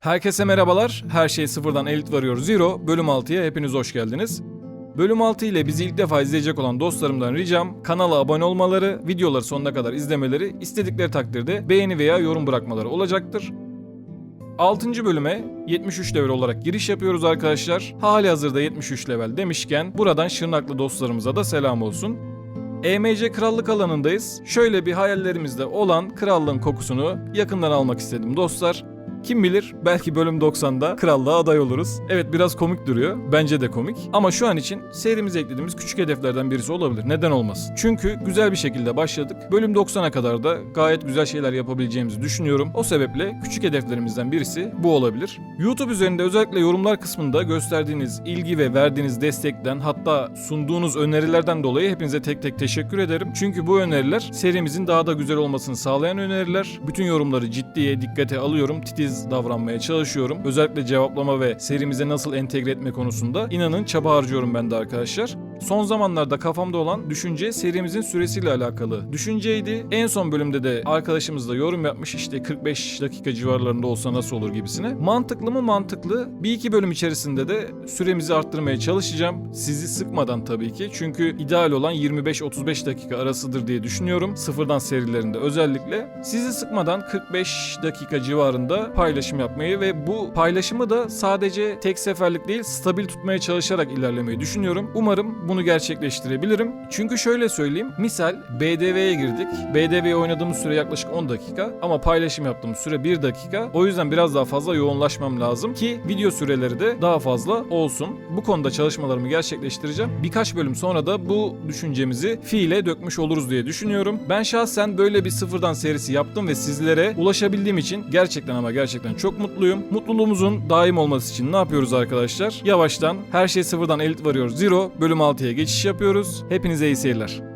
Herkese merhabalar. Her şey sıfırdan Elit Varıyor Zero bölüm 6'ya hepiniz hoş geldiniz. Bölüm 6 ile bizi ilk defa izleyecek olan dostlarımdan ricam kanala abone olmaları, videoları sonuna kadar izlemeleri, istedikleri takdirde beğeni veya yorum bırakmaları olacaktır. 6. bölüme 73 level olarak giriş yapıyoruz arkadaşlar. Hali hazırda 73 level demişken buradan Şırnaklı dostlarımıza da selam olsun. EMC krallık alanındayız. Şöyle bir hayallerimizde olan krallığın kokusunu yakından almak istedim dostlar. Kim bilir belki bölüm 90'da krallığa aday oluruz. Evet biraz komik duruyor. Bence de komik. Ama şu an için serimize eklediğimiz küçük hedeflerden birisi olabilir. Neden olmasın? Çünkü güzel bir şekilde başladık. Bölüm 90'a kadar da gayet güzel şeyler yapabileceğimizi düşünüyorum. O sebeple küçük hedeflerimizden birisi bu olabilir. YouTube üzerinde özellikle yorumlar kısmında gösterdiğiniz ilgi ve verdiğiniz destekten hatta sunduğunuz önerilerden dolayı hepinize tek tek teşekkür ederim. Çünkü bu öneriler serimizin daha da güzel olmasını sağlayan öneriler. Bütün yorumları ciddiye, dikkate alıyorum. Titiz davranmaya çalışıyorum. Özellikle cevaplama ve serimize nasıl entegre etme konusunda inanın çaba harcıyorum ben de arkadaşlar. Son zamanlarda kafamda olan düşünce serimizin süresiyle alakalı düşünceydi. En son bölümde de arkadaşımız da yorum yapmış işte 45 dakika civarlarında olsa nasıl olur gibisine. Mantıklı mı mantıklı. Bir iki bölüm içerisinde de süremizi arttırmaya çalışacağım. Sizi sıkmadan tabii ki. Çünkü ideal olan 25-35 dakika arasıdır diye düşünüyorum. Sıfırdan serilerinde özellikle. Sizi sıkmadan 45 dakika civarında paylaşım yapmayı ve bu paylaşımı da sadece tek seferlik değil stabil tutmaya çalışarak ilerlemeyi düşünüyorum. Umarım bunu gerçekleştirebilirim. Çünkü şöyle söyleyeyim. Misal BDV'ye girdik. BDV'ye oynadığımız süre yaklaşık 10 dakika ama paylaşım yaptığımız süre 1 dakika. O yüzden biraz daha fazla yoğunlaşmam lazım ki video süreleri de daha fazla olsun. Bu konuda çalışmalarımı gerçekleştireceğim. Birkaç bölüm sonra da bu düşüncemizi fiile dökmüş oluruz diye düşünüyorum. Ben şahsen böyle bir sıfırdan serisi yaptım ve sizlere ulaşabildiğim için gerçekten ama gerçekten çok mutluyum. Mutluluğumuzun daim olması için ne yapıyoruz arkadaşlar? Yavaştan her şey sıfırdan elit varıyor Zero bölüm 6'ya geçiş yapıyoruz. Hepinize iyi seyirler.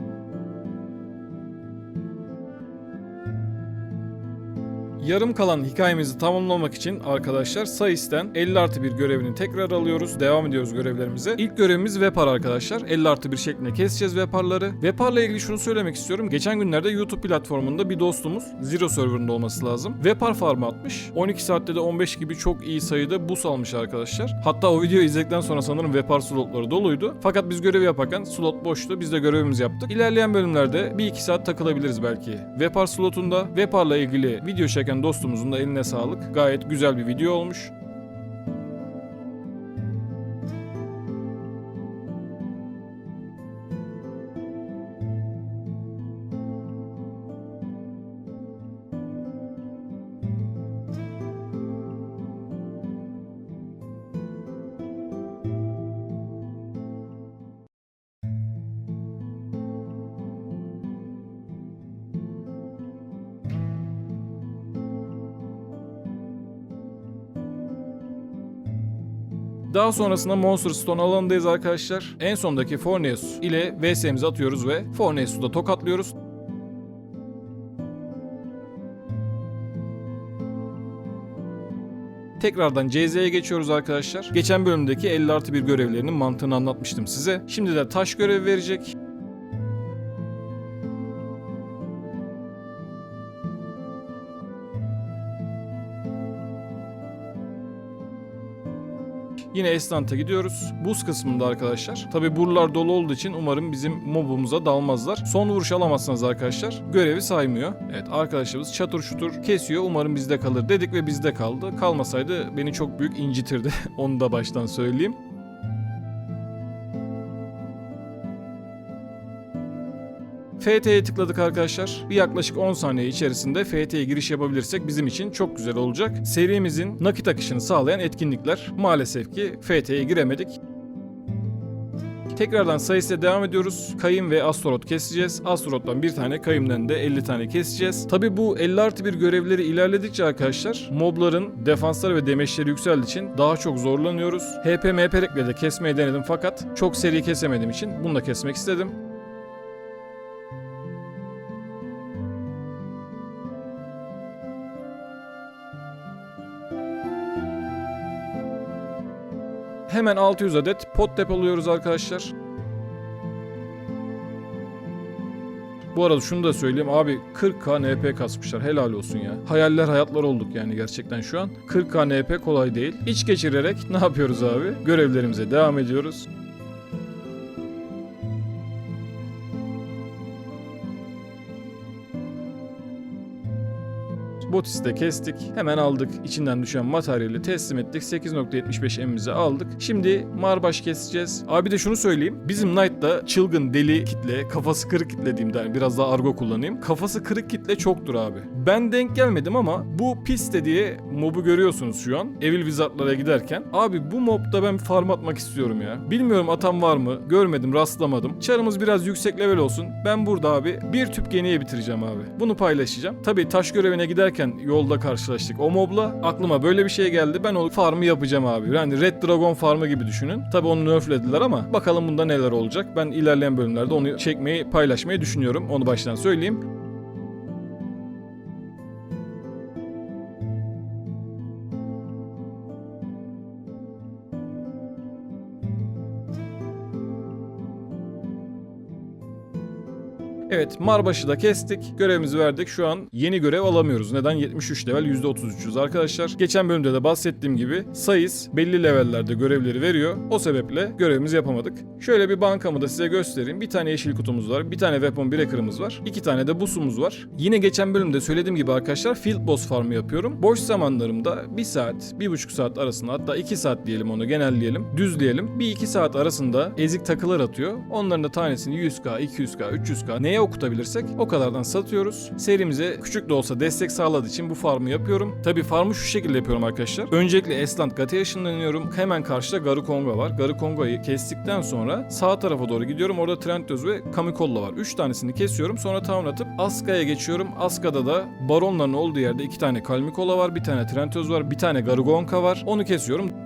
Yarım kalan hikayemizi tamamlamak için arkadaşlar Sayis'ten 50 artı 1 görevini tekrar alıyoruz. Devam ediyoruz görevlerimize. İlk görevimiz Vepar arkadaşlar. 50 artı 1 şeklinde keseceğiz Vepar'ları. Vepar'la ilgili şunu söylemek istiyorum. Geçen günlerde YouTube platformunda bir dostumuz Zero serverında olması lazım. Vepar farmı atmış. 12 saatte de 15 gibi çok iyi sayıda bus almış arkadaşlar. Hatta o videoyu izledikten sonra sanırım Vepar slotları doluydu. Fakat biz görevi yaparken slot boştu. Biz de görevimizi yaptık. İlerleyen bölümlerde 1-2 saat takılabiliriz belki. Vepar slotunda Vepar'la ilgili video çeken dostumuzun da eline sağlık. Gayet güzel bir video olmuş. Daha sonrasında Monster Stone alanındayız arkadaşlar. En sondaki Forneus ile VS'mizi atıyoruz ve Forneus'u da tokatlıyoruz. Tekrardan CZ'ye geçiyoruz arkadaşlar. Geçen bölümdeki 50 artı 1 görevlerinin mantığını anlatmıştım size. Şimdi de taş görevi verecek. Yine Estant'a gidiyoruz. Buz kısmında arkadaşlar. Tabi buralar dolu olduğu için umarım bizim mobumuza dalmazlar. Son vuruş alamazsanız arkadaşlar görevi saymıyor. Evet arkadaşlarımız çatır şutur kesiyor. Umarım bizde kalır dedik ve bizde kaldı. Kalmasaydı beni çok büyük incitirdi. Onu da baştan söyleyeyim. FT'ye tıkladık arkadaşlar. Bir yaklaşık 10 saniye içerisinde FT'ye giriş yapabilirsek bizim için çok güzel olacak. Serimizin nakit akışını sağlayan etkinlikler maalesef ki FT'ye giremedik. Tekrardan sayısıyla devam ediyoruz. Kayım ve Astrot keseceğiz. Astrot'tan bir tane, Kayım'dan da 50 tane keseceğiz. Tabi bu 50 artı bir görevleri ilerledikçe arkadaşlar mobların defansları ve demeçleri yükseldiği için daha çok zorlanıyoruz. HP MP'le de kesmeyi denedim fakat çok seri kesemediğim için bunu da kesmek istedim. Hemen 600 adet pot depoluyoruz arkadaşlar. Bu arada şunu da söyleyeyim abi 40k NP kasmışlar helal olsun ya. Hayaller hayatlar olduk yani gerçekten şu an. 40k NP kolay değil. İç geçirerek ne yapıyoruz abi? Görevlerimize devam ediyoruz. Botis'i de kestik. Hemen aldık. İçinden düşen materyali teslim ettik. 8.75 emimizi aldık. Şimdi marbaş keseceğiz. Abi de şunu söyleyeyim. Bizim Knight'ta çılgın deli kitle, kafası kırık kitle diyeyim biraz daha argo kullanayım. Kafası kırık kitle çoktur abi. Ben denk gelmedim ama bu piste diye mobu görüyorsunuz şu an. Evil Wizard'lara giderken. Abi bu mobda ben farm atmak istiyorum ya. Bilmiyorum atam var mı? Görmedim, rastlamadım. Çarımız biraz yüksek level olsun. Ben burada abi bir tüp geniye bitireceğim abi. Bunu paylaşacağım. Tabii taş görevine giderken yolda karşılaştık o mobla. Aklıma böyle bir şey geldi. Ben o farmı yapacağım abi. Yani Red Dragon farmı gibi düşünün. Tabii onu nerflediler ama bakalım bunda neler olacak. Ben ilerleyen bölümlerde onu çekmeyi, paylaşmayı düşünüyorum. Onu baştan söyleyeyim. Evet Marbaş'ı da kestik. Görevimizi verdik. Şu an yeni görev alamıyoruz. Neden? 73 level %33'üz arkadaşlar. Geçen bölümde de bahsettiğim gibi sayıs belli levellerde görevleri veriyor. O sebeple görevimizi yapamadık. Şöyle bir bankamı da size göstereyim. Bir tane yeşil kutumuz var. Bir tane weapon breaker'ımız var. iki tane de busumuz var. Yine geçen bölümde söylediğim gibi arkadaşlar field boss farmı yapıyorum. Boş zamanlarımda 1 saat, 1,5 saat arasında hatta 2 saat diyelim onu genelleyelim. Düzleyelim. Bir 2 saat arasında ezik takılar atıyor. Onların da tanesini 100k, 200k, 300k neye okutabilirsek o kadardan satıyoruz. Serimize küçük de olsa destek sağladığı için bu farmı yapıyorum. Tabi farmı şu şekilde yapıyorum arkadaşlar. Öncelikle Esland Gate'ye ışınlanıyorum. Hemen karşıda Garukonga var. Garukonga'yı kestikten sonra sağ tarafa doğru gidiyorum. Orada Trentöz ve Kamikolla var. 3 tanesini kesiyorum. Sonra town atıp Aska'ya geçiyorum. Aska'da da baronların olduğu yerde 2 tane Kalmikola var. Bir tane Trentöz var. Bir tane Garugonka var. Onu kesiyorum.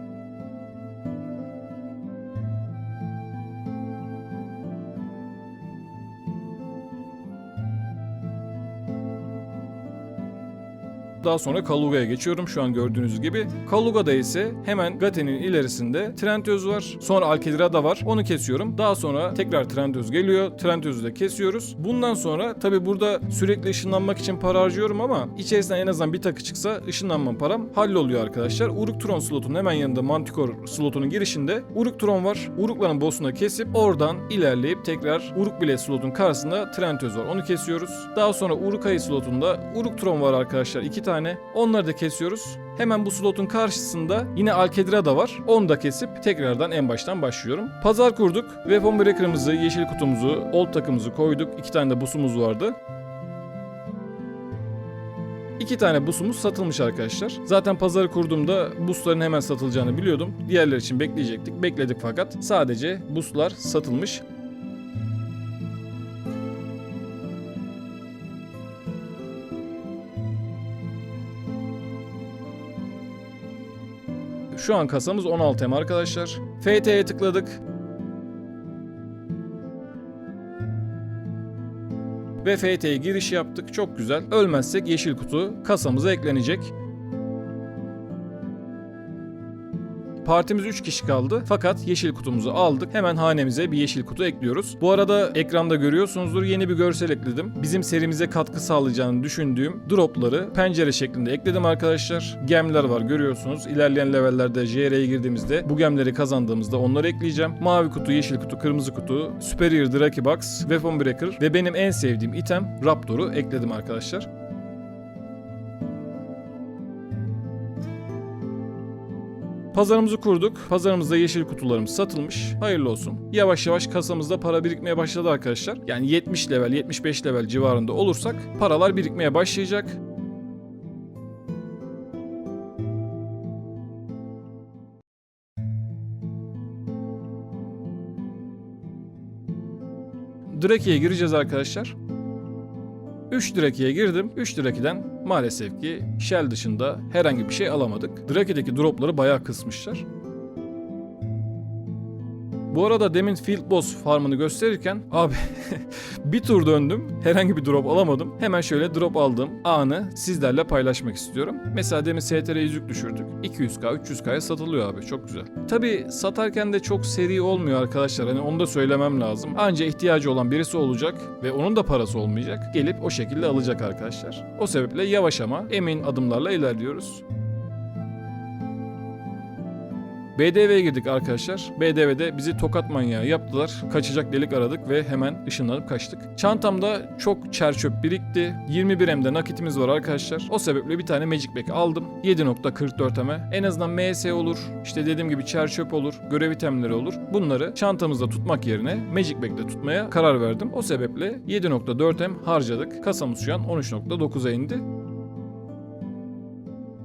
Daha sonra Kaluga'ya geçiyorum şu an gördüğünüz gibi. Kaluga'da ise hemen Gate'nin ilerisinde Trentöz var. Sonra Alkedrada var. Onu kesiyorum. Daha sonra tekrar Trentöz geliyor. Trentöz'ü de kesiyoruz. Bundan sonra tabi burada sürekli ışınlanmak için para harcıyorum ama içerisinden en azından bir takı çıksa ışınlanma param halloluyor arkadaşlar. Uruk Tron slotunun hemen yanında Manticore slotunun girişinde Uruk Tron var. Urukların boss'unu kesip oradan ilerleyip tekrar Uruk bile slotun karşısında Trentöz var. Onu kesiyoruz. Daha sonra Uruk Ayı slotunda Uruk Tron var arkadaşlar. iki tane. Onları da kesiyoruz. Hemen bu slotun karşısında yine Alkedra da var. Onu da kesip tekrardan en baştan başlıyorum. Pazar kurduk. Weapon Breaker'ımızı, yeşil kutumuzu, old takımızı koyduk. İki tane de busumuz vardı. İki tane busumuz satılmış arkadaşlar. Zaten pazarı kurduğumda busların hemen satılacağını biliyordum. Diğerler için bekleyecektik. Bekledik fakat sadece buslar satılmış. Şu an kasamız 16M arkadaşlar. FT'ye tıkladık. Ve FT'ye giriş yaptık. Çok güzel. Ölmezsek yeşil kutu kasamıza eklenecek. Partimiz 3 kişi kaldı. Fakat yeşil kutumuzu aldık. Hemen hanemize bir yeşil kutu ekliyoruz. Bu arada ekranda görüyorsunuzdur yeni bir görsel ekledim. Bizim serimize katkı sağlayacağını düşündüğüm dropları pencere şeklinde ekledim arkadaşlar. Gemler var görüyorsunuz. İlerleyen levellerde JR'ye girdiğimizde bu gemleri kazandığımızda onları ekleyeceğim. Mavi kutu, yeşil kutu, kırmızı kutu, Superior Draki Box, Weapon Breaker ve benim en sevdiğim item Raptor'u ekledim arkadaşlar. Pazarımızı kurduk. Pazarımızda yeşil kutularımız satılmış. Hayırlı olsun. Yavaş yavaş kasamızda para birikmeye başladı arkadaşlar. Yani 70 level, 75 level civarında olursak paralar birikmeye başlayacak. Draki'ye gireceğiz arkadaşlar. 3 Draki'ye girdim. 3 Draki'den maalesef ki Shell dışında herhangi bir şey alamadık. Draki'deki dropları bayağı kısmışlar. Bu arada demin Field Boss farmını gösterirken abi bir tur döndüm. Herhangi bir drop alamadım. Hemen şöyle drop aldığım anı sizlerle paylaşmak istiyorum. Mesela demin STR yüzük düşürdük. 200k 300k'ya satılıyor abi çok güzel. Tabi satarken de çok seri olmuyor arkadaşlar. Hani onu da söylemem lazım. Anca ihtiyacı olan birisi olacak ve onun da parası olmayacak. Gelip o şekilde alacak arkadaşlar. O sebeple yavaş ama emin adımlarla ilerliyoruz. BDV'ye girdik arkadaşlar. BDV'de bizi tokat manyağı yaptılar. Kaçacak delik aradık ve hemen ışınlanıp kaçtık. Çantamda çok çer çöp birikti. 21M'de nakitimiz var arkadaşlar. O sebeple bir tane Magic Bag aldım. 7.44M'e. En azından MS olur. İşte dediğim gibi çer çöp olur. Görev itemleri olur. Bunları çantamızda tutmak yerine Magic Bag'de tutmaya karar verdim. O sebeple 7.4M harcadık. Kasamız şu an 13.9'a indi.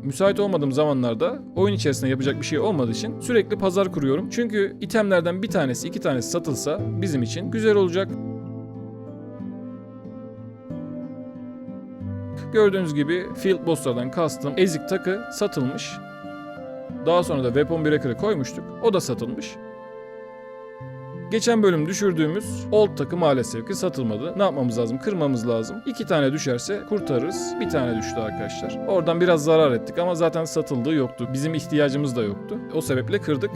Müsait olmadığım zamanlarda oyun içerisinde yapacak bir şey olmadığı için sürekli pazar kuruyorum. Çünkü itemlerden bir tanesi iki tanesi satılsa bizim için güzel olacak. Gördüğünüz gibi Field Boss'lardan kastım ezik takı satılmış. Daha sonra da Weapon Breaker'ı koymuştuk. O da satılmış. Geçen bölüm düşürdüğümüz old takı maalesef ki satılmadı. Ne yapmamız lazım? Kırmamız lazım. İki tane düşerse kurtarırız. Bir tane düştü arkadaşlar. Oradan biraz zarar ettik ama zaten satıldığı yoktu. Bizim ihtiyacımız da yoktu. O sebeple kırdık.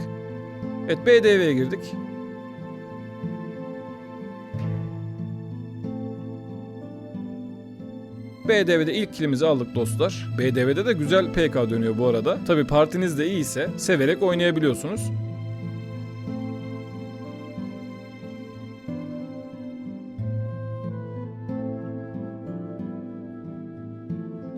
Evet BDV'ye girdik. BDV'de ilk kilimizi aldık dostlar. BDV'de de güzel PK dönüyor bu arada. Tabi partiniz de iyiyse severek oynayabiliyorsunuz.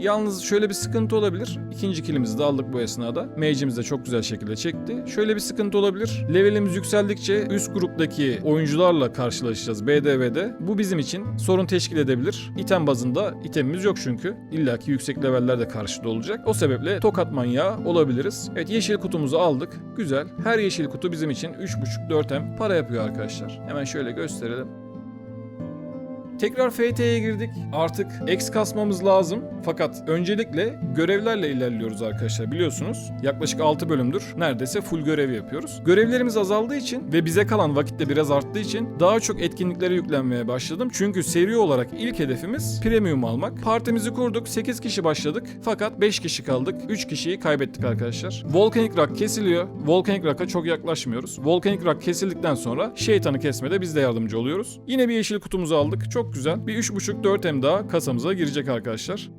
Yalnız şöyle bir sıkıntı olabilir. İkinci kilimizi de aldık bu esnada. Mage'imiz de çok güzel şekilde çekti. Şöyle bir sıkıntı olabilir. Levelimiz yükseldikçe üst gruptaki oyuncularla karşılaşacağız BDV'de. Bu bizim için sorun teşkil edebilir. İtem bazında itemimiz yok çünkü. İlla ki yüksek leveller de karşıda olacak. O sebeple tokat manyağı olabiliriz. Evet yeşil kutumuzu aldık. Güzel. Her yeşil kutu bizim için 3.5-4M para yapıyor arkadaşlar. Hemen şöyle gösterelim. Tekrar FT'ye girdik. Artık X kasmamız lazım. Fakat öncelikle görevlerle ilerliyoruz arkadaşlar biliyorsunuz. Yaklaşık 6 bölümdür neredeyse full görev yapıyoruz. Görevlerimiz azaldığı için ve bize kalan vakit de biraz arttığı için daha çok etkinliklere yüklenmeye başladım. Çünkü seri olarak ilk hedefimiz premium almak. Partimizi kurduk. 8 kişi başladık. Fakat 5 kişi kaldık. 3 kişiyi kaybettik arkadaşlar. Volcanic Rock kesiliyor. Volcanic Rock'a çok yaklaşmıyoruz. Volcanic Rock kesildikten sonra şeytanı kesmede biz de yardımcı oluyoruz. Yine bir yeşil kutumuzu aldık. Çok güzel. Bir 3.5-4M daha kasamıza girecek arkadaşlar.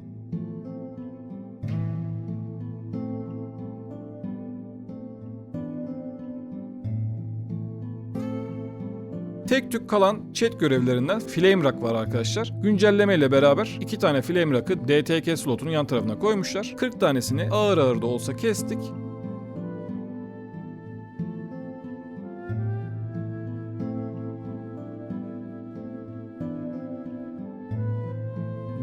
Tek tük kalan chat görevlerinden Flame Rock var arkadaşlar. Güncelleme ile beraber iki tane Flame Rock'ı DTK slotunun yan tarafına koymuşlar. 40 tanesini ağır ağır da olsa kestik.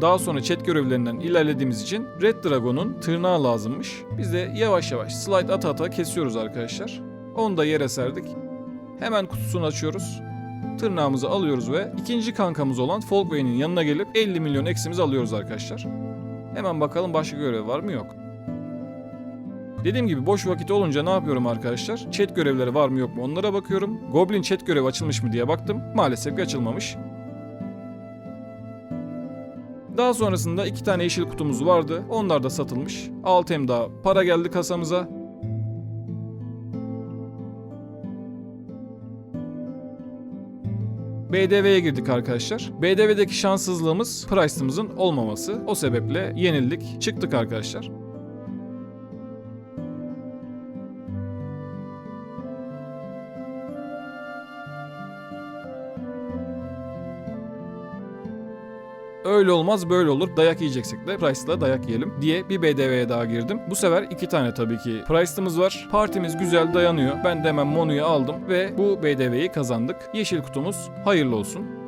Daha sonra chat görevlerinden ilerlediğimiz için Red Dragon'un tırnağı lazımmış. Biz de yavaş yavaş slide ata ata kesiyoruz arkadaşlar. Onu da yere serdik. Hemen kutusunu açıyoruz. Tırnağımızı alıyoruz ve ikinci kankamız olan Folkwayn'in yanına gelip 50 milyon eksimizi alıyoruz arkadaşlar. Hemen bakalım başka görev var mı yok. Dediğim gibi boş vakit olunca ne yapıyorum arkadaşlar? Chat görevleri var mı yok mu onlara bakıyorum. Goblin chat görevi açılmış mı diye baktım. Maalesef ki açılmamış. Daha sonrasında iki tane yeşil kutumuz vardı. Onlar da satılmış. 6 daha para geldi kasamıza. BDV'ye girdik arkadaşlar. BDV'deki şanssızlığımız price'ımızın olmaması. O sebeple yenildik. Çıktık arkadaşlar. Öyle olmaz böyle olur. Dayak yiyeceksek de Price'la dayak yiyelim diye bir BDV'ye daha girdim. Bu sefer iki tane tabii ki Price'ımız var. Partimiz güzel dayanıyor. Ben de hemen Monu'yu aldım ve bu BDV'yi kazandık. Yeşil kutumuz hayırlı olsun.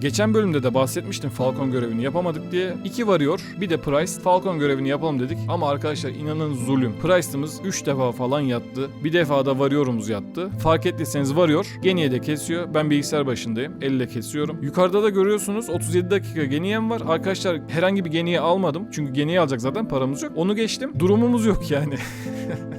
Geçen bölümde de bahsetmiştim Falcon görevini yapamadık diye. 2 varıyor bir de Price. Falcon görevini yapalım dedik ama arkadaşlar inanın zulüm. Price'ımız 3 defa falan yattı. Bir defa da varıyorumuz yattı. Fark ettiyseniz varıyor. Geniye de kesiyor. Ben bilgisayar başındayım. Elle kesiyorum. Yukarıda da görüyorsunuz 37 dakika geniyem var. Arkadaşlar herhangi bir geniye almadım. Çünkü geniye alacak zaten paramız yok. Onu geçtim. Durumumuz yok yani.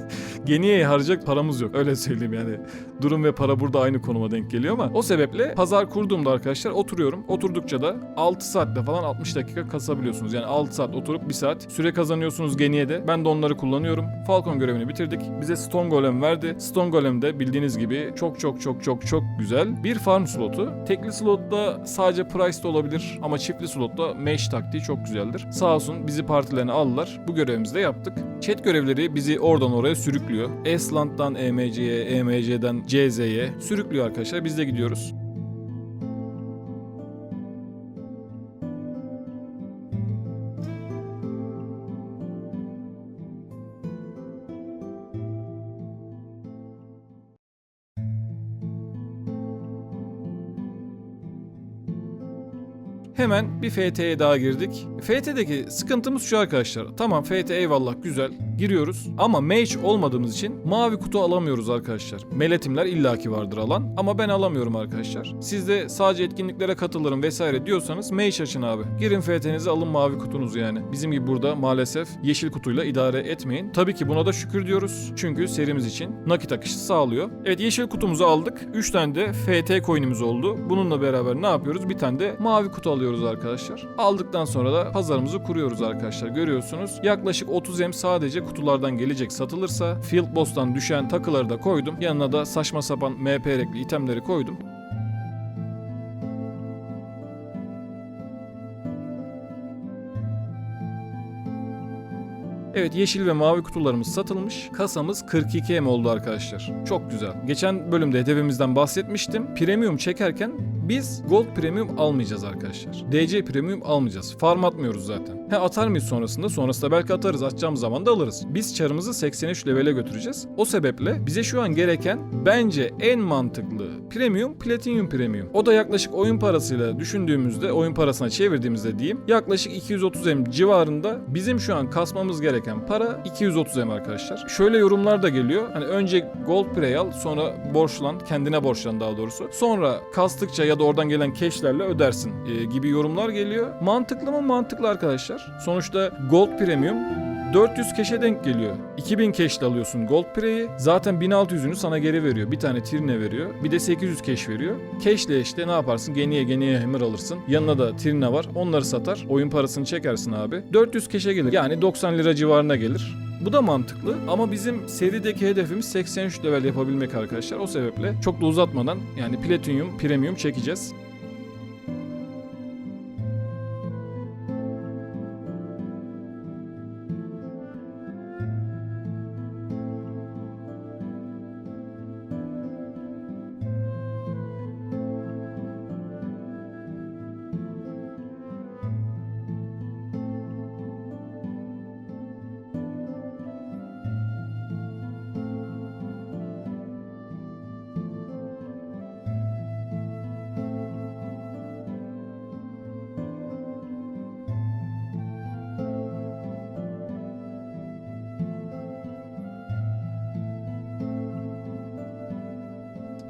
Geniye'ye harcayacak paramız yok. Öyle söyleyeyim yani. Durum ve para burada aynı konuma denk geliyor ama o sebeple pazar kurduğumda arkadaşlar oturuyorum. Oturdukça da 6 saatte falan 60 dakika kasabiliyorsunuz. Yani 6 saat oturup 1 saat süre kazanıyorsunuz Geniye'de. Ben de onları kullanıyorum. Falcon görevini bitirdik. Bize Stone Golem verdi. Stone Golem de bildiğiniz gibi çok çok çok çok çok güzel. Bir farm slotu. Tekli slotta sadece Price'da olabilir ama çiftli slotta Mesh taktiği çok güzeldir. Sağ olsun bizi partilerine aldılar. Bu görevimizi de yaptık. Chat görevleri bizi oradan oraya sürüklüyor. Esland'dan EMC'ye, EMC'den CZ'ye sürüklüyor arkadaşlar. Biz de gidiyoruz. Hemen bir FT'ye daha girdik. FT'deki sıkıntımız şu arkadaşlar. Tamam FT eyvallah güzel. Giriyoruz ama mage olmadığımız için mavi kutu alamıyoruz arkadaşlar. Meletimler illaki vardır alan ama ben alamıyorum arkadaşlar. Siz de sadece etkinliklere katılırım vesaire diyorsanız mage açın abi. Girin FT'nizi alın mavi kutunuzu yani. Bizim gibi burada maalesef yeşil kutuyla idare etmeyin. Tabii ki buna da şükür diyoruz. Çünkü serimiz için nakit akışı sağlıyor. Evet yeşil kutumuzu aldık. 3 tane de FT coin'imiz oldu. Bununla beraber ne yapıyoruz? Bir tane de mavi kutu alıyoruz arkadaşlar. Aldıktan sonra da pazarımızı kuruyoruz arkadaşlar. Görüyorsunuz. Yaklaşık 30 M sadece kutulardan gelecek satılırsa Field Boss'tan düşen takıları da koydum. Yanına da saçma sapan MP rekli itemleri koydum. Evet yeşil ve mavi kutularımız satılmış. Kasamız 42 M oldu arkadaşlar. Çok güzel. Geçen bölümde hedefimizden bahsetmiştim. Premium çekerken biz Gold Premium almayacağız arkadaşlar. DC Premium almayacağız. Farm atmıyoruz zaten. He atar mıyız sonrasında? Sonrasında belki atarız. Atacağımız zaman da alırız. Biz çarımızı 83 levele götüreceğiz. O sebeple bize şu an gereken bence en mantıklı Premium Platinum Premium. O da yaklaşık oyun parasıyla düşündüğümüzde, oyun parasına çevirdiğimizde diyeyim yaklaşık 230 M civarında bizim şu an kasmamız gereken para 230 M arkadaşlar. Şöyle yorumlar da geliyor. Hani önce Gold Prey al sonra borçlan, kendine borçlan daha doğrusu. Sonra kastıkça ya da oradan gelen cash'lerle ödersin e, gibi yorumlar geliyor. Mantıklı mı? Mantıklı arkadaşlar. Sonuçta Gold Premium 400 keşe denk geliyor. 2000 keşle alıyorsun Gold Prey'i. Zaten 1600'ünü sana geri veriyor. Bir tane Tirne veriyor. Bir de 800 keş veriyor. Keşle işte ne yaparsın? Geniye geniye hammer alırsın. Yanına da Tirne var. Onları satar. Oyun parasını çekersin abi. 400 keşe gelir. Yani 90 lira civarına gelir. Bu da mantıklı ama bizim serideki hedefimiz 83 level yapabilmek arkadaşlar. O sebeple çok da uzatmadan yani Platinum, Premium çekeceğiz.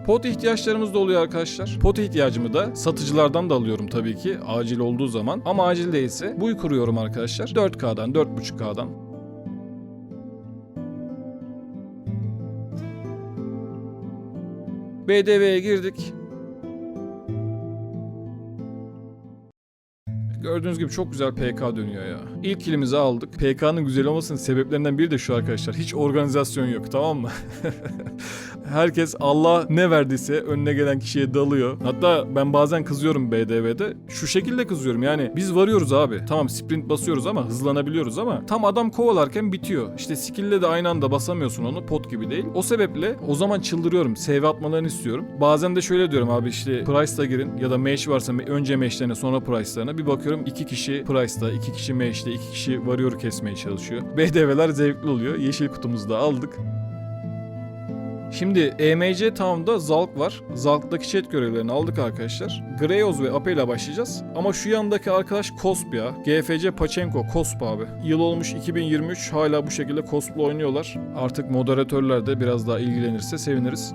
Pot ihtiyaçlarımız da oluyor arkadaşlar. Pot ihtiyacımı da satıcılardan da alıyorum tabii ki acil olduğu zaman. Ama acil değilse buy kuruyorum arkadaşlar. 4K'dan 4.5K'dan. BDV'ye girdik. Gördüğünüz gibi çok güzel PK dönüyor ya. İlk kilimizi aldık. PK'nın güzel olmasının sebeplerinden biri de şu arkadaşlar. Hiç organizasyon yok tamam mı? Herkes Allah ne verdiyse önüne gelen kişiye dalıyor. Hatta ben bazen kızıyorum BDV'de. Şu şekilde kızıyorum yani biz varıyoruz abi. Tamam sprint basıyoruz ama hızlanabiliyoruz ama tam adam kovalarken bitiyor. İşte skill'le de aynı anda basamıyorsun onu pot gibi değil. O sebeple o zaman çıldırıyorum. Save atmalarını istiyorum. Bazen de şöyle diyorum abi işte Price'la girin ya da Mesh varsa önce Mesh'lerine sonra Price'larına. Bir bakıyorum iki kişi Price'da, iki kişi Mesh'te, iki kişi varıyor kesmeye çalışıyor. BDV'ler zevkli oluyor. Yeşil kutumuzu da aldık. Şimdi EMC Town'da Zalk var. Zalk'taki chat görevlerini aldık arkadaşlar. Greyoz ve Ape ile başlayacağız. Ama şu yandaki arkadaş Kosp ya. GFC Pachenko Kosp abi. Yıl olmuş 2023 hala bu şekilde Cosp'la oynuyorlar. Artık moderatörler de biraz daha ilgilenirse seviniriz.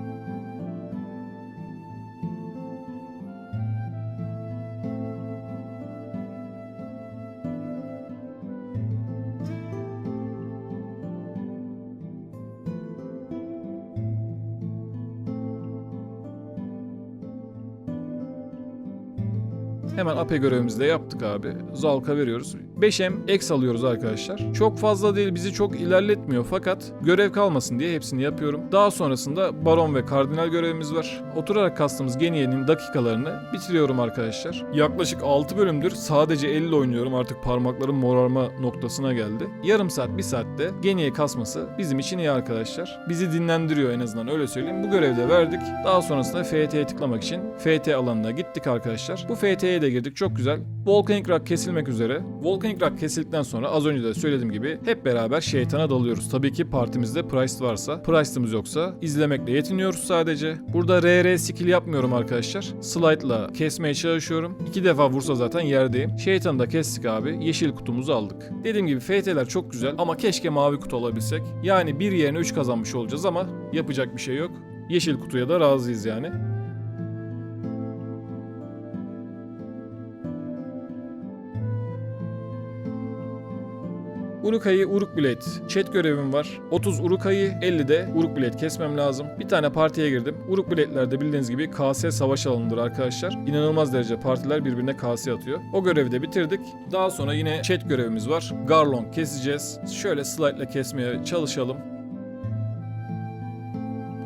Hemen APE görevimizi de yaptık abi. Zalka veriyoruz. 5M X alıyoruz arkadaşlar. Çok fazla değil bizi çok ilerletmiyor fakat görev kalmasın diye hepsini yapıyorum. Daha sonrasında Baron ve Kardinal görevimiz var. Oturarak kastığımız Geniye'nin dakikalarını bitiriyorum arkadaşlar. Yaklaşık 6 bölümdür sadece elle oynuyorum artık parmaklarım morarma noktasına geldi. Yarım saat bir saatte Geniye kasması bizim için iyi arkadaşlar. Bizi dinlendiriyor en azından öyle söyleyeyim. Bu görevi de verdik. Daha sonrasında FT'ye tıklamak için FT alanına gittik arkadaşlar. Bu FT'ye de girdik çok güzel. Volcanic Rock kesilmek üzere. Volcanic Rock kesildikten sonra az önce de söylediğim gibi hep beraber şeytana dalıyoruz. Tabii ki partimizde Price varsa. Price'ımız yoksa izlemekle yetiniyoruz sadece. Burada RR skill yapmıyorum arkadaşlar. Slide'la kesmeye çalışıyorum. İki defa vursa zaten yerdeyim. Şeytanı da kestik abi. Yeşil kutumuzu aldık. Dediğim gibi FT'ler çok güzel ama keşke mavi kutu alabilsek. Yani bir yerine 3 kazanmış olacağız ama yapacak bir şey yok. Yeşil kutuya da razıyız yani. Urukay'ı Uruk Bilet. Chat görevim var. 30 Urukay'ı 50 de Uruk Bilet kesmem lazım. Bir tane partiye girdim. Uruk Biletlerde bildiğiniz gibi KS savaş alanıdır arkadaşlar. İnanılmaz derece partiler birbirine KS atıyor. O görevi de bitirdik. Daha sonra yine chat görevimiz var. Garlong keseceğiz. Şöyle slide kesmeye çalışalım.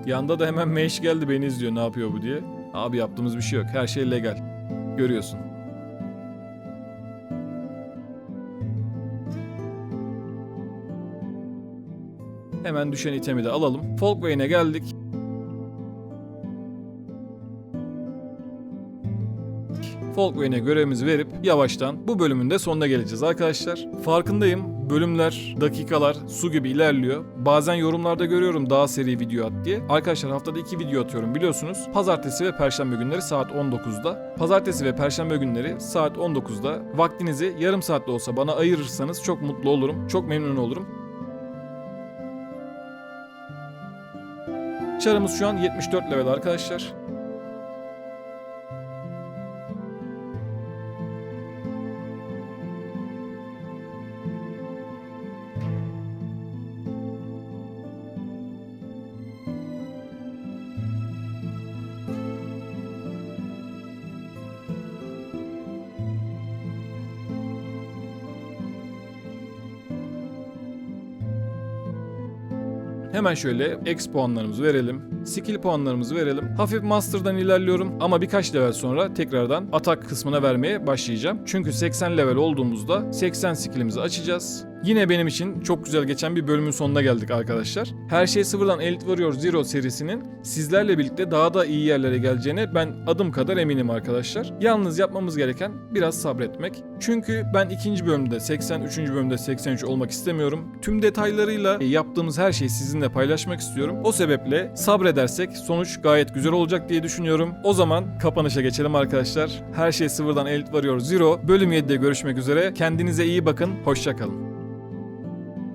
Yanda da hemen Meş geldi beni izliyor ne yapıyor bu diye. Abi yaptığımız bir şey yok. Her şey legal. Görüyorsun. Hemen düşen itemi de alalım. Folkwayn'e geldik. Folkwayn'e görevimizi verip yavaştan bu bölümün de sonuna geleceğiz arkadaşlar. Farkındayım bölümler, dakikalar su gibi ilerliyor. Bazen yorumlarda görüyorum daha seri video at diye. Arkadaşlar haftada iki video atıyorum biliyorsunuz. Pazartesi ve perşembe günleri saat 19'da. Pazartesi ve perşembe günleri saat 19'da vaktinizi yarım saatte olsa bana ayırırsanız çok mutlu olurum. Çok memnun olurum. Çarımız şu an 74 level arkadaşlar. Hemen şöyle X puanlarımızı verelim. Skill puanlarımızı verelim. Hafif Master'dan ilerliyorum ama birkaç level sonra tekrardan atak kısmına vermeye başlayacağım. Çünkü 80 level olduğumuzda 80 skillimizi açacağız. Yine benim için çok güzel geçen bir bölümün sonuna geldik arkadaşlar. Her şey sıfırdan Elite Warrior Zero serisinin sizlerle birlikte daha da iyi yerlere geleceğine ben adım kadar eminim arkadaşlar. Yalnız yapmamız gereken biraz sabretmek. Çünkü ben ikinci bölümde 80, üçüncü bölümde 83 olmak istemiyorum. Tüm detaylarıyla yaptığımız her şeyi sizinle paylaşmak istiyorum. O sebeple sabredersek sonuç gayet güzel olacak diye düşünüyorum. O zaman kapanışa geçelim arkadaşlar. Her şey sıfırdan Elite Warrior Zero bölüm 7'de görüşmek üzere. Kendinize iyi bakın. Hoşçakalın.